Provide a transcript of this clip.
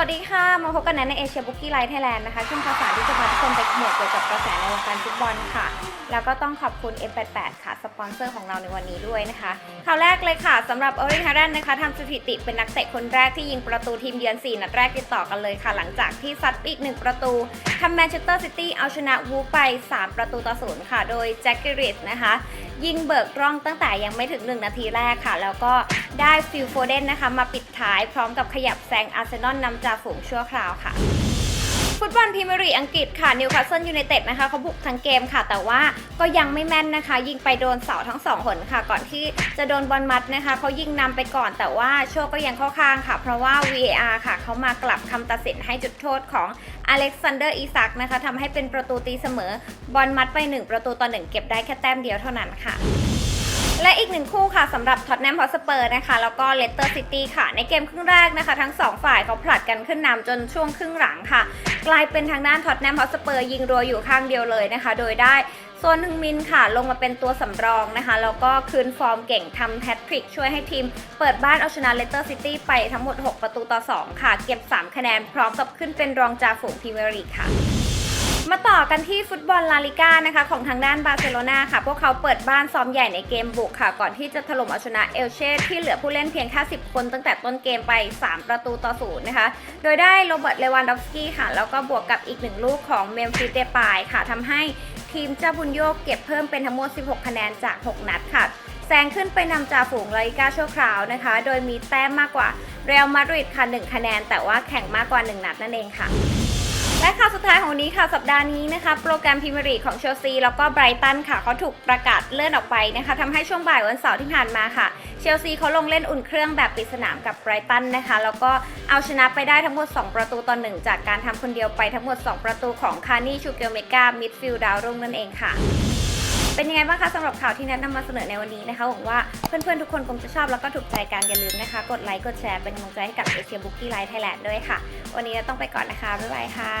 วัสดีค่ะ มาพบกันในเอเชียบุกี้ไลท์ไทยแลนด์นะคะช่วงข่าวสารที่จะพาทุกคนไปขมวดเกี่ยวกับกระแสในวงการฟุตบอลค่ะ แล้วก็ต้องขอบคุณ F88 ค่ะ สปอนเซอร์ของเราในวันนี้ด้วยนะคะ ข่าวแรกเลยค่ะสำหรับเอริงฮารันนะคะทำสถิติเป็นนักเตะคนแรกที่ยิงประตูทีมเยือน 4 นัดแรกติดต่อกันเลยค่ะ หลังจากที่ซัดอีก 1 ประตูทำแมนเชสเตอร์ซิตี้เอาชนะวูฟไป 3 ประตูต่อศูนย์ค่ะ โดยแจ็คกิริสนะคะ ยิงเบิกร่องตั้งแต่ยังไม่ถึง 1 นาทีแรกค่ะ แล้วก็ได้ฟิลโฟเดนนะคะ มาปิดท้ายพร้อมกับขยับแซงอาร์เซนอลนำจ่าฝูงชั่วคราวค่ะฟุตบอลพรีเมียร์ลีกอังกฤษค่ะนิวคาสเซิลยูไนเต็ดนะคะเขาบุกทั้งเกมค่ะ แต่ว่าก็ยังไม่แม่นนะคะ ยิงไปโดนเสาทั้งสองหนค่ะ ก่อนที่จะโดนบอลมัดนะคะเขายิงนำไปก่อนแต่ว่าโชคก็ยังเข้าข้างค่ะ เพราะว่า VAR ค่ะเขามากลับคำตัดสินให้จุดโทษของ อเล็กซานเดอร์อีซักนะคะทำให้เป็นประตูตีเสมอบอลมัดไป 1 ประตูต่อ 1 เก็บได้แค่แต้มเดียวเท่านั้นค่ะและอีกหนึ่งคู่ค่ะสำหรับท็อตแนมฮอสเปอร์นะคะ แล้วก็เลสเตอร์ซิตี้ค่ะ ในเกมครึ่งแรกนะคะ ทั้ง 2 ฝ่ายเขาผลัดกันขึ้นนำจนช่วงครึ่งหลังค่ะ กลายเป็นทางด้านท็อตแนมฮอสเปอร์ยิงรัวอยู่ข้างเดียวเลยนะคะ โดยได้ โซนฮึงมินค่ะ ลงมาเป็นตัวสำรองนะคะ แล้วก็คืนฟอร์มเก่งทำแฮตทริกช่วยให้ทีม เปิดบ้านเอาชนะเลสเตอร์ซิตี้ไปทั้งหมด 6 ประตูต่อ 2 ค่ะ เก็บ 3 คะแนน พร้อมกับขึ้นเป็นรองจ่าฝูงพรีเมียร์ลีกค่ะมาต่อกันที่ฟุตบอลลาลิก้านะคะของทางด้านบาร์เซโลนาค่ะ พวกเขาเปิดบ้านซ้อมใหญ่ในเกมบุกค่ะ ก่อนที่จะถล่มเอาชนะเอลเช่ที่เหลือผู้เล่นเพียงแค่10 คนตั้งแต่ต้นเกมไป 3 ประตูต่อศูนย์นะคะ โดยได้โรเบิร์ตเลวันดอฟสกี้ค่ะ แล้วก็บวกกับอีกหนึ่งลูกของเมมฟิสเดปายค่ะทำให้ ทีมเจ้าบุญโยกเก็บเพิ่มเป็นทั้งหมด 16 คะแนนจาก 6 นัดค่ะ แซงขึ้นไปนำจ่าฝูงลาลิกาชั่วคราวนะคะ โดยมีแต้มมากกว่าเรอัลมาดริดค่ะ 1 คะแนน แต่ว่าแข่งมากกว่า 1 นัดนั่นเองค่ะ และข่าวสุดท้ายของนี้ค่ะสัปดาห์นี้นะคะ โปรแกรมพรีเมียร์ลีกของเชลซีแล้วก็ไบรตันค่ะเขาถูกประกาศเลื่อนออกไปนะคะทำให้ช่วงบ่ายวันเสาร์ที่ผ่านมาค่ะ เชลซีเขาลงเล่นอุ่นเครื่องแบบปิดสนามกับไบรตันนะคะ แล้วก็เอาชนะไปได้ทั้งหมด 2 ประตูต่อหนึ่งจากการทำคนเดียวไปทั้งหมด 2 ประตูของคานี่ชูเกลเมกามิดฟิลด์ดาวรุ่งนั่นเองค่ะ เป็นยังไงบ้างคะสำหรับข่าวที่แนะนำมาเสนอในวันนี้นะคะหวังว่าเพื่อนๆทุกคนคงจะชอบแล้วก็ถูกใจกันอย่าลืมนะคะ กดไลค์กดแชร์เป็นกำลังใจให้กับเอเชียบุ๊กี้ไลท์ไทยแลนด์ด้วยค่ะ วันนี้เราต้องไปก่อนนะคะบ๊ายบายค่ะ